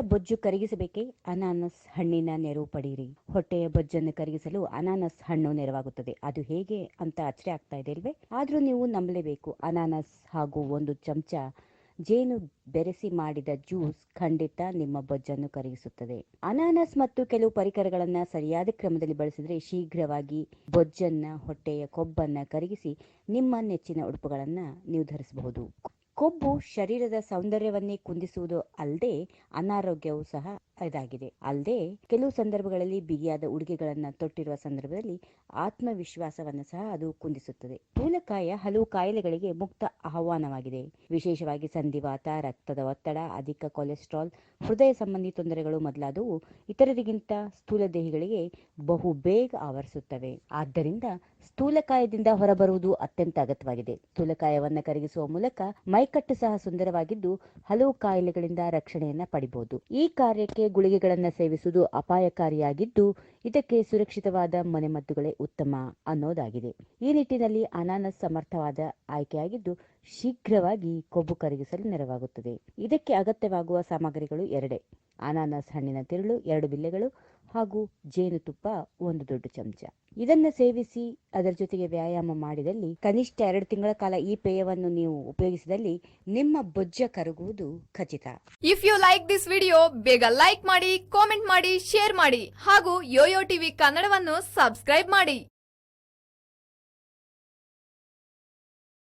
ಬೊಜ್ಜು ಕರಗಿಸಬೇಕೇ? ಅನಾನಸ್ ಹಣ್ಣಿನ ನೆರವು ಪಡೆಯಿರಿ ಹೊಟ್ಟೆಯ ಬೊಜ್ಜನ್ನು ಕರಗಿಸಲು ಅನಾನಸ್ ಹಣ್ಣು ನೆರವಾಗುತ್ತದೆ. ಅದು ಹೇಗೆ ಅಂತ ಅಚ್ಚರಿ ಆಗ್ತಾ ಇದೆ ಅಲ್ವೇ? ಆದರೂ ನೀವು ನಂಬಲೇಬೇಕು. ಅನಾನಸ್ ಹಾಗೂ ಒಂದು ಚಮಚ ಜೇನು ಬೆರೆಸಿ ಮಾಡಿದ ಜ್ಯೂಸ್ ಖಂಡಿತ ನಿಮ್ಮ ಬೊಜ್ಜನ್ನು ಕರಗಿಸುತ್ತದೆ. ಅನಾನಸ್ ಮತ್ತು ಕೆಲವು ಪರಿಕರಗಳನ್ನ ಸರಿಯಾದ ಕ್ರಮದಲ್ಲಿ ಬಳಸಿದರೆ ಶೀಘ್ರವಾಗಿ ಬೊಜ್ಜನ್ನ, ಹೊಟ್ಟೆಯ ಕೊಬ್ಬನ್ನ ಕರಗಿಸಿ ನಿಮ್ಮ ನೆಚ್ಚಿನ ಉಡುಪುಗಳನ್ನ ನೀವು ಧರಿಸಬಹುದು. ಕೊಬ್ಬು ಶರೀರದ ಸೌಂದರ್ಯವನ್ನೇ ಕುಂದಿಸುವುದು ಅಲ್ಲದೆ ಅನಾರೋಗ್ಯವೂ ಸಹ ಇದಾಗಿದೆ. ಅಲ್ಲದೆ, ಕೆಲವು ಸಂದರ್ಭಗಳಲ್ಲಿ ಬಿಗಿಯಾದ ಉಡುಗೆಗಳನ್ನ ತೊಟ್ಟಿರುವ ಸಂದರ್ಭದಲ್ಲಿ ಆತ್ಮವಿಶ್ವಾಸವನ್ನು ಸಹ ಅದು ಕುಂದಿಸುತ್ತದೆ. ಮೂಲಕಾಯ ಹಲವು ಕಾಯಿಲೆಗಳಿಗೆ ಮುಕ್ತ ಆಹ್ವಾನವಾಗಿದೆ. ವಿಶೇಷವಾಗಿ ಸಂಧಿವಾತ, ರಕ್ತದ ಒತ್ತಡ, ಅಧಿಕ ಕೊಲೆಸ್ಟ್ರಾಲ್, ಹೃದಯ ಸಂಬಂಧಿ ತೊಂದರೆಗಳು ಮೊದಲಾದವು ಇತರರಿಗಿಂತ ಸ್ಥೂಲ ದೇಹಿಗಳಿಗೆ ಬಹು ಬೇಗ ಆವರಿಸುತ್ತವೆ. ಆದ್ದರಿಂದ ಸ್ಥೂಲಕಾಯದಿಂದ ಹೊರಬರುವುದು ಅತ್ಯಂತ ಅಗತ್ಯವಾಗಿದೆ. ಸ್ಥೂಲಕಾಯವನ್ನು ಕರಗಿಸುವ ಮೂಲಕ ಮೈಕಟ್ಟು ಸಹ ಸುಂದರವಾಗಿದ್ದು, ಹಲವು ಕಾಯಿಲೆಗಳಿಂದ ರಕ್ಷಣೆಯನ್ನ ಪಡಿಬಹುದು ಈ ಕಾರ್ಯಕ್ಕೆ ಗುಳಿಗೆಗಳನ್ನ ಸೇವಿಸುವುದು ಅಪಾಯಕಾರಿಯಾಗಿದ್ದು, ಇದಕ್ಕೆ ಸುರಕ್ಷಿತವಾದ ಮನೆಮದ್ದುಗಳೇ ಉತ್ತಮ ಅನ್ನೋದಾಗಿದೆ. ಈ ನಿಟ್ಟಿನಲ್ಲಿ ಅನಾನಸ್ ಸಮರ್ಥವಾದ ಆಯ್ಕೆಯಾಗಿದ್ದು, ಶೀಘ್ರವಾಗಿ ಕೊಬ್ಬು ಕರಗಿಸಲು ನೆರವಾಗುತ್ತದೆ. ಇದಕ್ಕೆ ಅಗತ್ಯವಾಗುವ ಸಾಮಗ್ರಿಗಳು ಎರಡೇ. ಅನಾನಸ್ ಹಣ್ಣಿನ ತಿರುಳು, ಎರಡು ಬಿಲ್ಲೆಗಳು ಹಾಗೂ ಜೇನುತುಪ್ಪ ಒಂದು ದೊಡ್ಡ ಚಮಚ. ಇದನ್ನ ಸೇವಿಸಿ ಅದರ ಜೊತೆಗೆ ವ್ಯಾಯಾಮ ಮಾಡಿದಲ್ಲಿ ಕನಿಷ್ಠ ಎರಡು ತಿಂಗಳ ಕಾಲ ಈ ಪೇಯವನ್ನು ನೀವು ಉಪಯೋಗಿಸಿದಲ್ಲಿ ನಿಮ್ಮ ಬೊಜ್ಜ ಕರಗುವುದು ಖಚಿತ. If you like this video ಬೇಗ ಲೈಕ್ ಮಾಡಿ ಕಾಮೆಂಟ್ ಮಾಡಿ ಶೇರ್ ಮಾಡಿ ಹಾಗೂ ಯೋಯೋ ಟಿವಿ ಕನ್ನಡವನ್ನು ಸಬ್ಸ್ಕ್ರೈಬ್ ಮಾಡಿ.